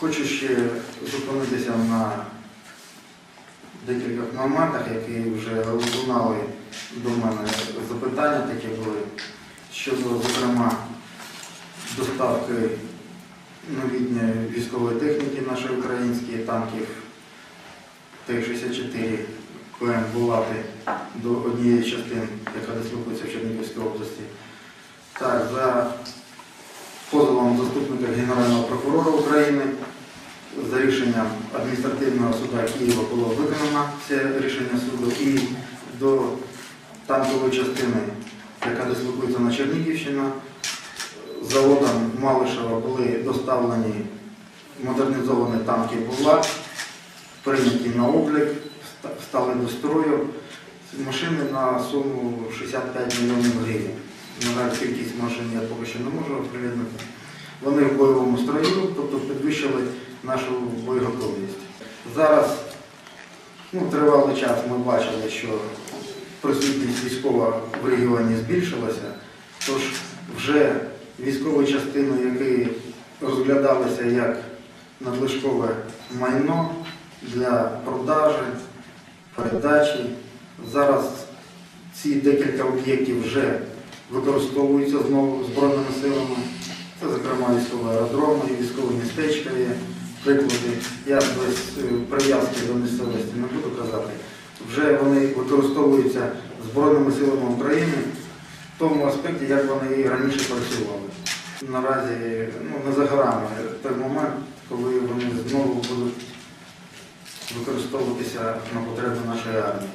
Хочу ще зупинитися на декількох моментах, які вже лунали до мене запитання такі були щодо, зокрема, доставки новітньої військової техніки нашої української танків Т-64 ПМ Булати до однієї з частин, яка дислокується в Чернігівській області. Так, за позовом заступника Генерального прокурора України за рішенням адміністративного суду Києва було виконано це рішення суду і до танкової частини, яка дислокується на Чернігівщина, заводом Малишева були доставлені модернізовані танки «Булат», прийняті на облік, стали до строю. Машини на суму 65 мільйонів гривень. На жаль, кількість машин я поки що не можу оприлюднити. Вони в бойовому строю, тобто підвищили нашу боєготовність. Зараз ну, тривалий час ми бачили, що присутність військова в регіоні збільшилася, тож вже військові частини, які розглядалися як надлишкове майно для продажі, передачі, зараз ці декілька об'єктів вже використовуються знову Збройними силами. Це, зокрема, військові аеродроми, військові містечка є приклади. Я без е, прив'язки до місцевості не буду казати. Вже вони використовуються Збройними силами України в тому аспекті, як вони і раніше працювали. Наразі ну, не за горами той момент, коли вони знову будуть використовуватися на потреби нашої армії.